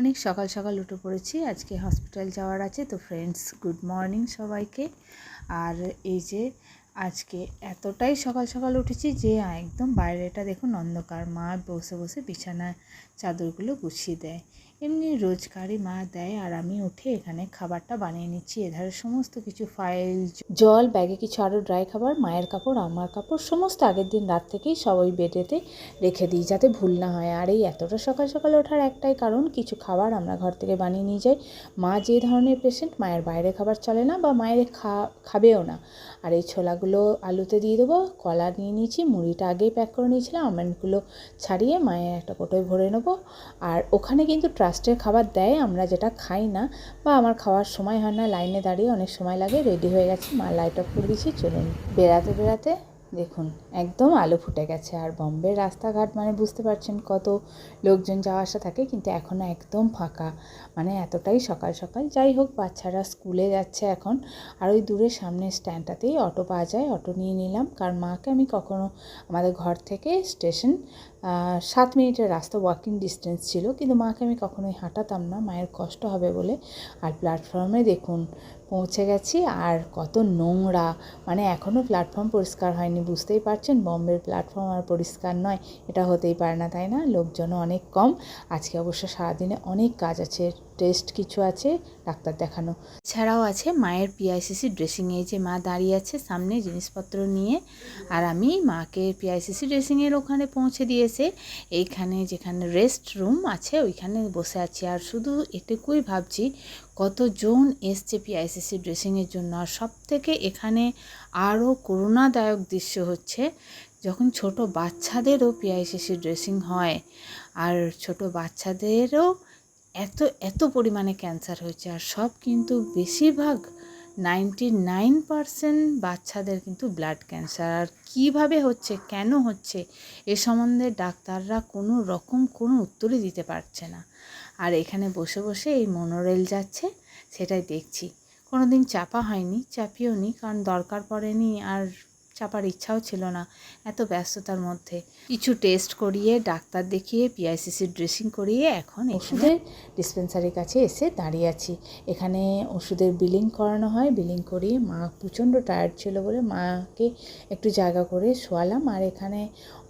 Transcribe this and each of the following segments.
অনেক সকাল সকাল উঠে পড়েছি। আজকে হসপিটাল যাওয়ার আছে, তো ফ্রেন্ডস গুড মর্নিং সবাইকে। আর এই যে আজকে এতটাই সকাল সকাল উঠেছি যে, একদম বাইরেটা দেখুন অন্ধকার। মা বসে বসে বিছানা চাদরগুলো গুছিয়ে দেয়। এমনি রোজগারই মা দেয় আর আমি উঠে এখানে খাবারটা বানিয়ে নিচ্ছি। এধারে সমস্ত কিছু ফাইল জল ব্যাগে কিছু আরও ড্রাই খাবার, মায়ের কাপড়, আমার কাপড়, সমস্ত আগের দিন রাত থেকেই সব ওই বেডেতে রেখে দিই যাতে ভুল না হয়। আর এই এতটা সকাল সকাল ওঠার একটাই কারণ, কিছু খাবার আমরা ঘর থেকে বানিয়ে নিয়ে যাই। মা যে ধরনের পেশেন্ট মায়ের বাইরে খাবার চলে না বা মায়ের খা, খাবেও না। আর এই ছোলাগুলো আলুতে দিয়ে দেবো, কলা নিয়ে নিয়েছি, মুড়িটা আগেই প্যাক করে নিয়েছিলাম, আমন্ডগুলো ছাড়িয়ে মায়ের একটা কোটোয় ভরে নেব। আর ওখানে কিন্তু ট্রাস্টের খাবার দেয়, আমরা যেটা খাই না বা আমার খাওয়ার সময় হয় না, লাইনে দাঁড়িয়ে অনেক সময় লাগে রেডি হয়ে গেছে, মা লাইট অফ করে দিয়েছি, চলুন বেড়াতে বেড়াতে দেখুন, একদম আলো ফুটে গেছে। আর বম্বের রাস্তাঘাট মানে বুঝতে পারছেন কত লোকজন যাওয়া আসা থাকে, কিন্তু এখনও একদম ফাঁকা। মানে এতটাই সকাল সকাল। যাই হোক, বাচ্চারা স্কুলে যাচ্ছে এখন। আর ওই দূরের সামনের স্ট্যান্ডটাতেই অটো পাওয়া যায়। অটো নিয়ে নিলাম। কারণ মাকে আমি কখনো আমাদের ঘর থেকে স্টেশন সাত মিনিটের রাস্তা ওয়াকিং ডিস্টেন্স ছিল। কিন্তু মাকে আমি কখনোই হাঁটাতাম না। মায়ের কষ্ট হবে বলে। আর প্ল্যাটফর্মে দেখুন পৌঁছে গেছি আর কত নোংরা। মানে এখনও প্ল্যাটফর্ম পরিষ্কার হয়নি, বুঝতেই পারছেন? বম্বের প্ল্যাটফর্ম আর পরিষ্কার নয়, এটা হতেই পারে না, তাই না? লোকজনও অনেক কম। আজকে অবশ্য সারাদিনে অনেক কাজ আছে। টেস্ট কিছু আছে, ডাক্তার দেখানো। ছাড়াও আছে মায়ের পিআইসিসি ড্রেসিংয়ে যে মা দাঁড়িয়ে আছে সামনে জিনিসপত্র নিয়ে, আর আমি মাকে পিআইসিসি ড্রেসিংয়ের ওখানে পৌঁছে দিয়েছে। এইখানে যেখানে রেস্ট রুম আছে, ওইখানে বসে আছি। আর শুধু এটুকুই ভাবছি, কতজন এসছে পিআইসিসি ড্রেসিংয়ের জন্য। আর সব থেকে এখানে আরও করুণাদায়ক দৃশ্য হচ্ছে, যখন ছোট বাচ্চাদেরও পিআইসিসি ড্রেসিং হয়, আর ছোট বাচ্চাদেরও এত এত পরিমাণে ক্যান্সার হয়েছে আর সব কিন্তু বেশিরভাগ নাইনটি নাইন পারসেন্ট বাচ্চাদের কিন্তু ব্লাড ক্যান্সার আর কীভাবে হচ্ছে, কেন হচ্ছে, এ সম্বন্ধে ডাক্তাররা কোনো রকম কোনো উত্তরই দিতে পারছে না। আর এখানে বসে বসে এই মনোরেল যাচ্ছে, সেটাই দেখছি। কোনো দিন চাপা হয়নি, চাপিও নি, কারণ দরকার পড়েনি আর চাপার ইচ্ছাও ছিল না এত ব্যস্ততার মধ্যে। কিছু টেস্ট করিয়ে, ডাক্তার দেখিয়ে পিআইসিসির ড্রেসিং করিয়ে এখন ওষুধের ডিসপেন্সারির কাছে এসে দাঁড়িয়ে আছি। এখানে ওষুধের বিলিং করানো হয়। বিলিং করিয়ে মা প্রচণ্ড টায়ার্ড ছিল বলে মাকে একটু জায়গা করে শোয়ালাম। আর এখানে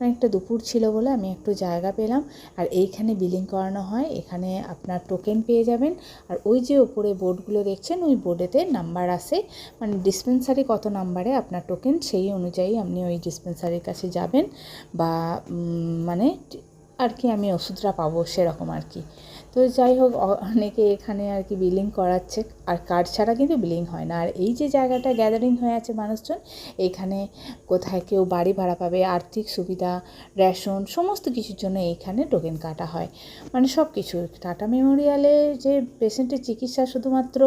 অনেকটা দুপুর ছিল বলে আমি একটু জায়গা পেলাম। আর এইখানে বিলিং করানো হয়। এখানে আপনার টোকেন পেয়ে যাবেন। আর ওই যে ওপরে বোর্ডগুলো দেখছেন, ওই বোর্ডেতে নাম্বার আসে। মানে ডিসপেন্সারি কত নাম্বারে আপনার টোকেন সেই অনুযায়ী আপনি ওই ডিসপেন্সারির কাছে যাবেন বা মানে আর কি আমি ওষুধটা পাবো সেরকম আর কি। তো যাই হোক অনেকে এখানে আর কি বিলিং করাচ্ছে। আর কার্ড ছাড়া কিন্তু বিলিং হয় না। আর এই যে জায়গাটা গ্যাদারিং হয়ে আছে মানুষজন এইখানে কোথায় কেউ বাড়ি ভাড়া পাবে, আর্থিক সুবিধা রেশন সমস্ত কিছুর জন্য এইখানে টোকেন কাটা হয়। মানে সব কিছু টাটা মেমোরিয়ালে যে পেশেন্টের চিকিৎসা শুধুমাত্র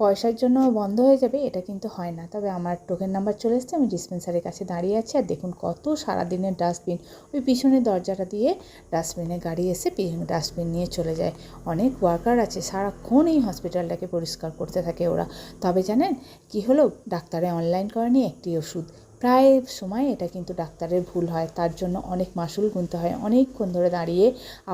পয়সার জন্য বন্ধ হয়ে যাবে, এটা কিন্তু হয় না। তবে আমার টোকেন নাম্বার চলে এসছে, আমি ডিসপেন্সারের কাছে দাঁড়িয়ে আছি। আর দেখুন কত সারাদিনের ডাস্টবিন ওই পিছনের দরজাটা দিয়ে ডাস্টবিনে গাড়ি এসে ডাস্টবিন নিয়ে চলে যায়। অনেক ওয়ার্কার আছে, সারাক্ষণ এই হসপিটালটাকে পরিষ্কার করতে থাকে ওরা। তবে জানেন কি হলো? ডাক্তারে অনলাইন করেনি একটি ওষুধ। প্রায় সময় এটা কিন্তু ডাক্তারের ভুল হয়। তার জন্য অনেক মাসুল গুনতে হয়। অনেকক্ষণ ধরে দাঁড়িয়ে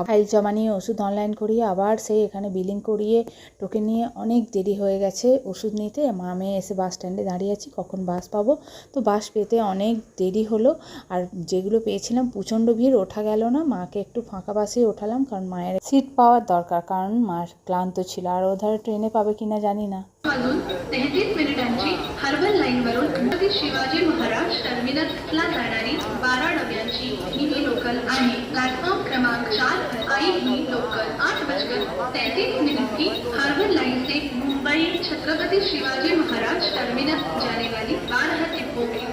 ফাইল জমা নিয়ে ওষুধ অনলাইন করিয়ে আবার সেই এখানে বিলিং করিয়ে টোকেন নিয়ে অনেক দেরি হয়ে গেছে। ওষুধ নিতে মা মেয়ে এসে বাস স্ট্যান্ডে দাঁড়িয়ে আছি, কখন বাস পাবো? তো বাস পেতে অনেক দেরি হলো আর যেগুলো পেয়েছিলাম প্রচণ্ড ভিড়, ওঠা গেল না। মাকে একটু ফাঁকা বাসেই ওঠালাম কারণ মায়ের সিট পাওয়ার দরকার, কারণ মার ক্লান্ত ছিল। আর ওধারে ট্রেনে পাবে কিনা জানি না। वाजून तेहतीस मिनिटांची हर्बल लाईनवरून छत्रपती शिवाजी महाराज टर्मिनसला जाणारी बारा डब्यांची ही ही लोकल आहे. प्लॅटफॉर्म क्रमांक चार आई ही लोकल. आठ बजकर तैतीस मिनट की हार्बर लाइन से मुंबई छत्रपति शिवाजी महाराज टर्मिनस जाने वाली बारह डिब्बों की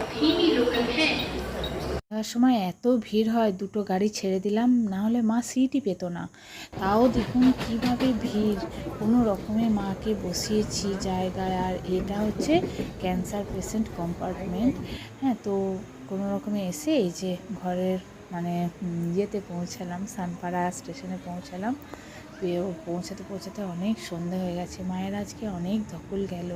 যাওয়ার সময় এত ভিড় হয়, দুটো গাড়ি ছেড়ে দিলাম, না হলে মা সিটই পেত না। তাও দেখুন কীভাবে ভিড়। কোনো রকমে মাকে বসিয়েছি জায়গায়, আর এটা হচ্ছে ক্যান্সার পেশেন্ট কম্পার্টমেন্ট হ্যাঁ তো কোনো রকমে এসে এই যে ঘরের মানে ইয়েতে পৌঁছালাম, সানপাড়া স্টেশনে পৌঁছালাম। পৌঁছাতে পৌঁছাতে অনেক সন্ধে হয়ে গেছে। মায়ের আজকে অনেক ধকল গেল।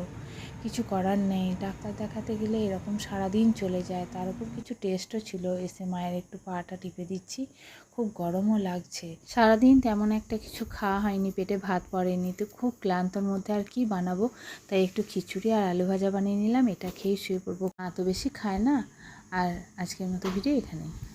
কিছু করার নেই। ডাক্তার দেখাতে গেলে এরকম সারাদিন চলে যায়। তার উপর কিছু টেস্টও ছিল। এসে মায়ের একটু পাটা টিপে দিচ্ছি। খুব গরমও লাগছে। সারাদিন তেমন একটা কিছু খাওয়া হয়নি। পেটে ভাত পড়েনি। তো খুব ক্লান্তর মধ্যে আর কি বানাবো? তাই একটু খিচুড়ি আর আলু ভাজা বানিয়ে নিলাম। এটা খেয়েই শুয়ে পড়ব। মা তো বেশি খায় না। আর আজকের মতো ভিডিও এখানেই।